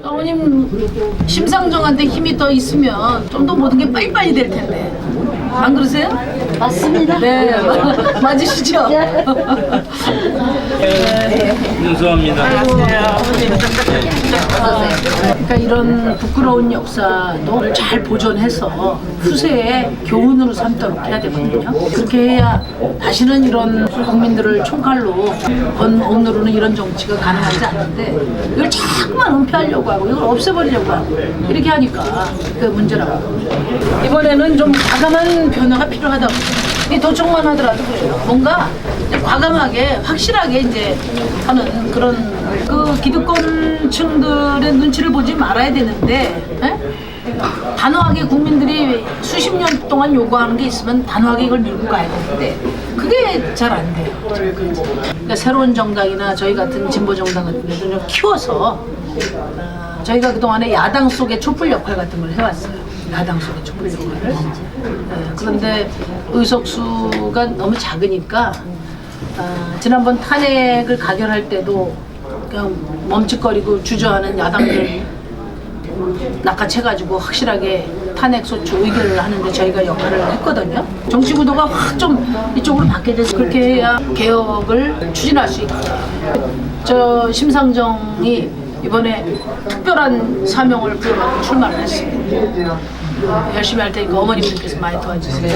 어머님 심상정한테 힘이 더 있으면 좀 더 모든 게 빨리빨리 될 텐데 안 그러세요? 맞습니다. 네 맞으시죠? 윤수합니다. 그러니까 이런 부끄러운 역사도 잘 보존해서 후세에 교훈으로 삼도록 해야 되거든요. 그렇게 해야 다시는 이런 국민들을 총칼로 건 억누르는 이런 정치가 가능하지 않는데 이걸 자꾸만 은폐하려고 하고 이걸 없애버리려고 하고 이렇게 하니까 그 문제라고. 이번에는 좀 과감한 변화가 필요하다고. 이 도청만 하더라도 그래요. 뭔가 과감하게 확실하게 이제 하는 그런 그 기득권층들의 눈치를 보지 말아야 되는데 에? 단호하게 국민들이 수십 년 동안 요구하는 게 있으면 단호하게 이걸 밀고 가야 되는데 그게 잘 안 돼요. 그러니까 새로운 정당이나 저희 같은 진보 정당 같은 데도 좀 키워서 어, 저희가 그동안에 야당 속의 촛불 역할 같은 걸 해왔어요. 야당 속의 촛불 역할을. 네, 그런데 의석수가 너무 작으니까 아, 지난번 탄핵을 가결할 때도 그냥 멈칫거리고 주저하는 야당들 낚아채가지고 확실하게 탄핵 소추 의결을 하는데 저희가 역할을 했거든요. 정치 구도가 확 좀 이쪽으로 바뀌어서 그렇게 해야 개혁을 추진할 수 있다. 저 심상정이 이번에 특별한 사명을 부여받고 출마를 했습니다. 열심히 할 테니까 어머님들께서 많이 도와주세요.